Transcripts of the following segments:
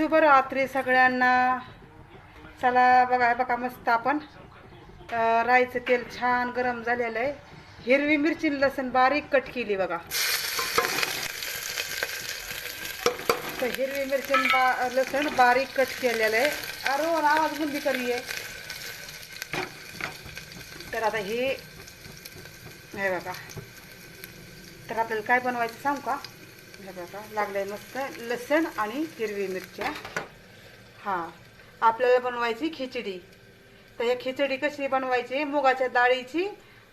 शुभरात्री सगळ्यांना. चला बघा बघा मस्त आपण. राईचं तेल छान गरम झालेलं आहे. हिरवी मिरची लसूण बारीक कट केली बघा. तर हिरवी मिरची बा लसूण बारीक कट केलेलं आहे. अरे आवाज बुंदी करी आहे तर आता हे हे बघा. तर आपल्याला काय बनवायचं सांगू का? हे बघा लागलंय मस्त लसण आणि हिरवी मिरच्या. हां आपल्याला बनवायची खिचडी. तर हे खिचडी कशी बनवायची? मुगाच्या डाळीची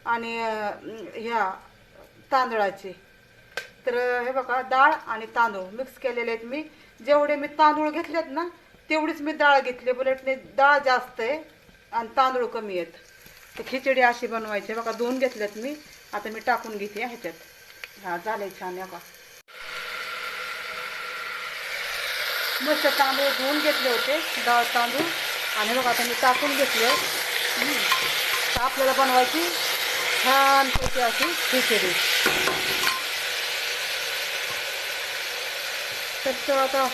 आणि ह्या तांदळाची. तर हे बघा डाळ आणि तांदूळ मिक्स केलेले आहेत मी. जेवढे मी तांदूळ घेतलेत ना तेवढीच मी डाळ घेतली. बुलेटने डाळ जास्त आहे आणि तांदूळ कमी आहेत. तर खिचडी अशी बनवायची. बघा दोन घेतल्यात मी. आता मी टाकून घेते ह्याच्यात. हा झाले छान बघा. मस्त तांदूळ धुवून घेतले होते डाळ तांदूळ आता टाकून हम्म. तर आपल्याला बनवायची खिचडी तर आता,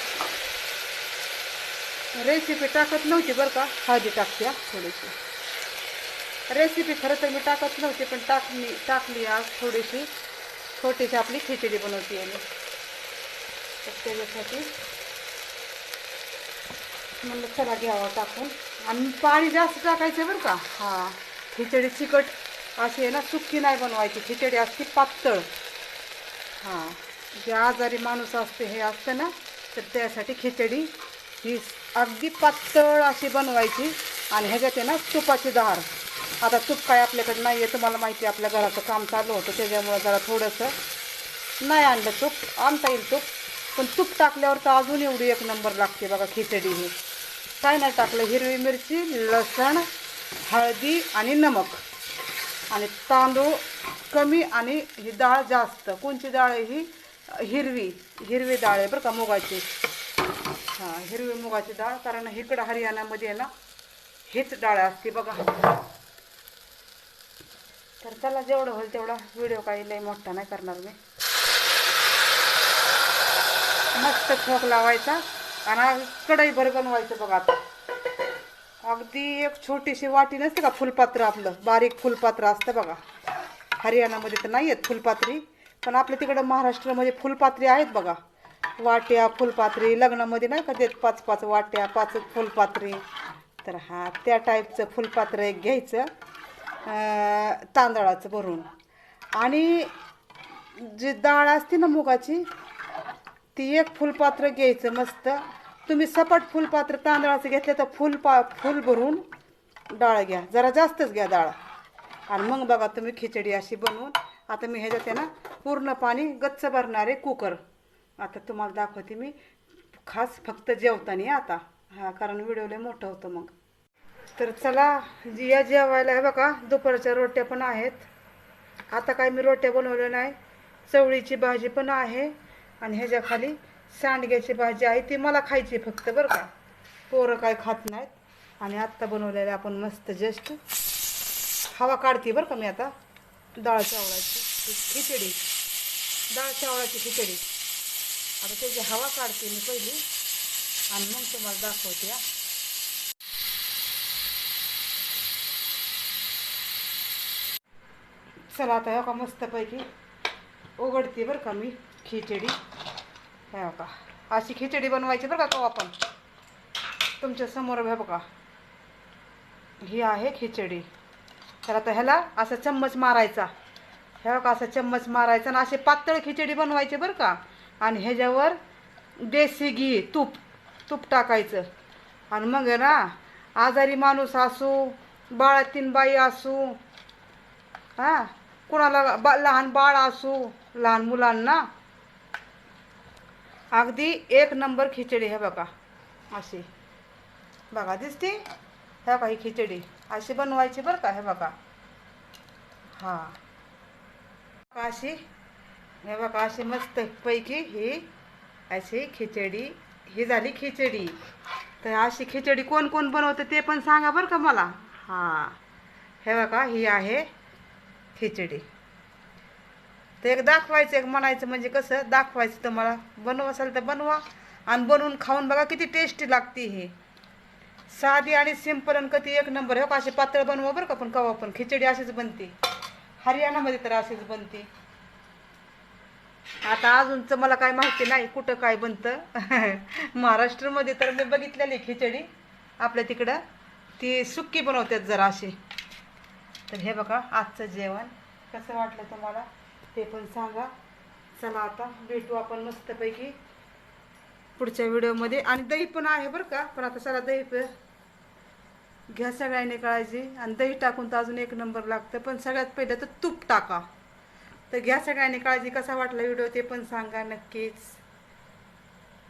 रेसिपी टाकत नव्हती बरं का हळदी टाकते हा थोडीशी रेसिपी खरं तर मी टाकत नव्हती पण टाकली टाकली आज थोडीशी छोटीशी आपली खिचडी बनवते आहे मी म्हणलं चला घ्यावा टाकून. आणि पाणी जास्त टाकायचं बरं का. हां खिचडी चिकट अशी आहे ना सुक्की नाही बनवायची. खिचडी असते पातळ. हां जे आजारी माणूस असते हे असतं ना तर त्यासाठी खिचडी ही अगदी पातळ अशी बनवायची. आणि ह्याच्यात आहे ना तुपाची धार आता तूप काय आपल्याकडे नाही आहे तुम्हाला माहिती आहे आपल्या घराचं काम चालू होतं त्याच्यामुळं जरा थोडंसं नाही आणलं तूप. आणता येईल तूप. पण तूप टाकल्यावर तर अजून एवढी एक नंबर लागते बघा खिचडी ही. काय नाही टाकलं हिरवी मिरची लसण हळदी आणि नमक. आणि तांदूळ कमी आणि ही डाळ जास्त. कोणची डाळ आहे ही? हिरवी. हिरवी डाळ आहे बरं का मुगाची. हां हिरवी मुगाची डाळ. कारण इकडं हरियाणामध्ये आहे ना हीच डाळ असते बघा. तर चला जेवढं होईल तेवढा व्हिडिओ काही लई मोठा नाही करणार मी. मस्त खोक लावायचा. आणि कढई भरगण व्हायचं बघा आता. अगदी एक छोटीशी वाटी नसते का फुलपात्र आपलं? बारीक फुलपात्र असतं बघा. हरियाणामध्ये तर नाही आहेत फुलपात्री पण आपल्या तिकडं महाराष्ट्रामध्ये फुलपात्री आहेत बघा. वाट्या फुलपात्री लग्नामध्ये नाही का देत पाच पाच वाट्या पाच फुलपात्री. तर हा त्या टाईपचं फुलपात्र एक घ्यायचं तांदळाचं भरून. आणि जी डाळ असते ना मुगाची ती एक फुलपात्र घ्यायचं मस्त. तुम्ही सपाट फुलपात्र तांदळाचं घेतलं तर फुल पा फुल भरून डाळ घ्या. जरा जास्तच घ्या डाळ. आणि मग बघा तुम्ही खिचडी अशी बनवून आता मी ह्याच्यात आहे ना पूर्ण पाणी गच्च भरणारे कुकर. आता तुम्हाला दाखवते मी. खास फक्त जेवताना आता. हा कारण व्हिडिओ लय मोठं होतं मग. तर चला जी या जेवायला आहे बघा दुपारच्या रोट्या पण आहेत. आता काय मी रोट्या बनवल्या नाही. चवळीची भाजी पण आहे. आणि ह्याच्या खाली सांडग्याची भाजी आहे ती मला खायची फक्त बरं का. पोरं काय खात नाहीत. आणि आत्ता बनवलेलं आपण मस्त जस्ट हवा काढते बरं का मी आता. डाळ चावळाची खिचडी. डाळ चावळाची खिचडी. आता त्याची हवा काढते मी पहिली. आणि मग तुम्हाला दाखवते या चला आता हो का मस्तपैकी उघडते बरं का मी खिचडी. हे बघा. अशी खिचडी बनवायची बरं का तो आपण. तुमच्यासमोर हे बघा. ही आहे खिचडी. तर आता ह्याला असा चम्मच मारायचा. हे बघा असं चम्मच मारायचा आणि असे पातळ खिचडी बनवायची बरं का. आणि ह्याच्यावर देसी घी तूप तूप टाकायचं. आणि मग ना आजारी माणूस असू बाळातीन बाई असू हां कुणाला बा लहान बाळ असू लहान मुलांना अगदी एक नंबर खिचडी हे बघा. अशी. बघा दिसते? हे बघा ही खिचडी. अशी बनवायची बरं का हे बघा. हां. अशी. हे बघा अशी मस्त पैकी ही अशी खिचडी ही झाली खिचडी. तर अशी खिचडी कोण कोण बनवतं ते पण सांगा बरं का मला. हां. हे बघा ही आहे खिचडी. तर एक दाखवायचं एक म्हणायचं म्हणजे कसं दाखवायचं तुम्हाला. बनव असेल तर बनवा आणि बनवून खाऊन बघा किती टेस्टी लागते हे. साधी आणि सिंपल आणि कधी एक नंबर हो का असे पातळ बनवा बरं का पण कवा पण. खिचडी अशीच बनते. हरियाणामध्ये तर अशीच बनते. आता अजूनचं मला काय माहिती नाही कुठं काय बनतं. महाराष्ट्रामध्ये तर मी बघितलेली खिचडी. आपल्या तिकडं. ती सुक्की बनवतात जरा अशी. तर हे बघा आजचं जेवण. कसं वाटलं तुम्हाला? ते पण सांगा. चला आता भेटू आपण मस्तपैकी पुढच्या व्हिडिओमध्ये. आणि दही पण आहे बरं का पण आता चला दही प घ्या सगळ्यांनी काळजी. आणि दही टाकून तर अजून एक नंबर लागतं पण सगळ्यात पहिलं तर तूप टाका. तर घ्या सगळ्यांनी काळजी कसा वाटला व्हिडिओ ते पण सांगा नक्कीच.